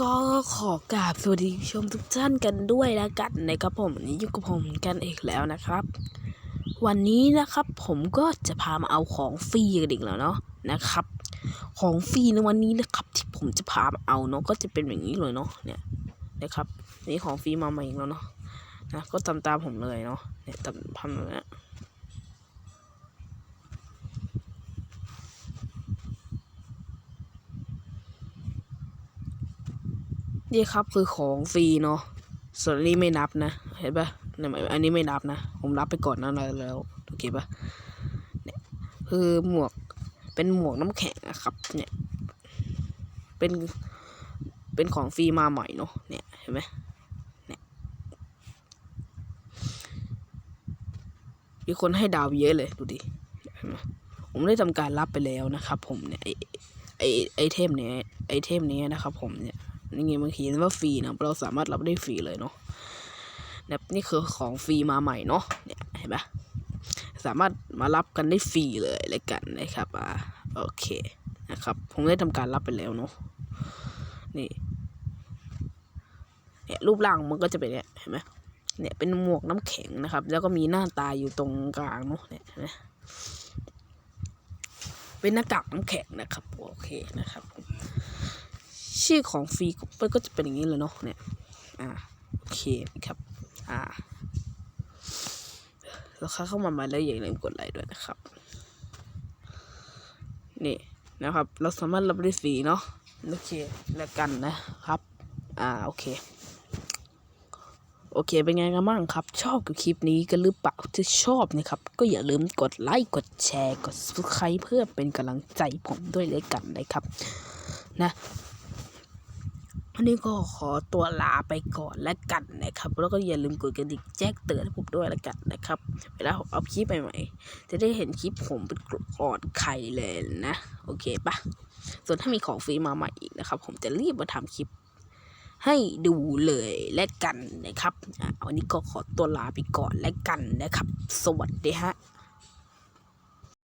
ก็ขอกราบสวัสดีชมทุกท่านกันด้วยแล้วกันนะครับผมนี้อยู่กับผมกันเอกแล้วนะครับ วันนี้นะครับผมก็จะพามาเอาของฟรีกันอีกแล้วเนาะนะครับ ของฟรีในวันนี้นะครับ ที่ผมจะพามาเอาเนาะก็จะเป็นอย่างนี้เลยเนาะเนี่ยนะครับนี่ของฟรีมาใหม่อีกแล้วเนาะนะก็ตามตามผมเลยเนาะเนี่ยตามทำแบบ นี่ครับคือของฟรีเนาะส่วนนี้ไม่นับนะ เห็นปะเนี่ยอันนี้ไม่นับนะ ผมรับไปก่อนหนั้นแล้วโอเคปะเนี่ยคือหมวกเป็นหมวกน้ำแข็งนะครับ เนี่ยเป็นเป็นของฟรีมาใหม่เนาะเนี่ยเห็นไหมเนี่ยมีคนให้ดาวเยอะเลยดูดิเห็นไหมผมได้ทำการรับไปแล้วนะครับ ผมเนี่ยไอไอไอเทมเนี้ยไอเทมเนี้ยนะครับ ผมเนี่ย นี่ไงมันเขียนว่าฟรีนะเราสามารถรับได้ฟรีเลยเนาะแบบนี่คือของฟรีมาใหม่เนาะเนี่ยเห็นปะสามารถมารับกันได้ฟรีเลยเลยกันนะครับอ่าโอเคนะครับผมได้ทำการรับไปแล้วเนาะนี่เนี่ยรูปร่างมันก็จะเป็นเนี่ยเห็นไหมเนี่ยเป็นหมวกน้ำแข็งนะครับ แล้วก็มีหน้าตาอยู่ตรงกลางเนาะเนี่ยเห็นไหมเป็นหน้ากากน้ำแข็งนะครับโอเคนะครับ ชื่อของฟรีมันก็จะเป็นอย่างนี้เลยเนาะเนี่ยอ่าโอเคครับอ่าแล้วเข้ามาม่แล้วอย่าลืมกดไลค์ด้วยนะครับนี่นะครับ เราสามารถรับได้ฟรีเนาะโอเคแล้วกันนะครับ อ่าโอเคโอเค เป็นไงกันบ้างครับ ชอบกับคลิปนี้กันหรือเปล่าถ้าชอบนะครับ ก็อย่าลืมกดไลค์ กดแชร์ กด subscribe เพื่อเป็นกำลังใจผมด้วยเลยกันนะครับ นะ วันนี้ก็ขอตัวลาไปก่อนแล้วกันนะครับ แล้วก็อย่าลืมกดกระดิ่งแจ้งเตือนให้ผมด้วยแล้วกันนะครับ เวลาผมเอาคลิปใหม่ๆจะได้เห็นคลิปผมเป็นก่อนใครเลยนะ โอเคปะส่วนถ้ามีของฟรีมาใหม่อีกนะครับ ผมจะรีบมาทำคลิปให้ดูเลยและกันนะครับวันนี้ก็ขอตัวลาไปก่อนแล้วกันนะครับ สวัสดีฮะ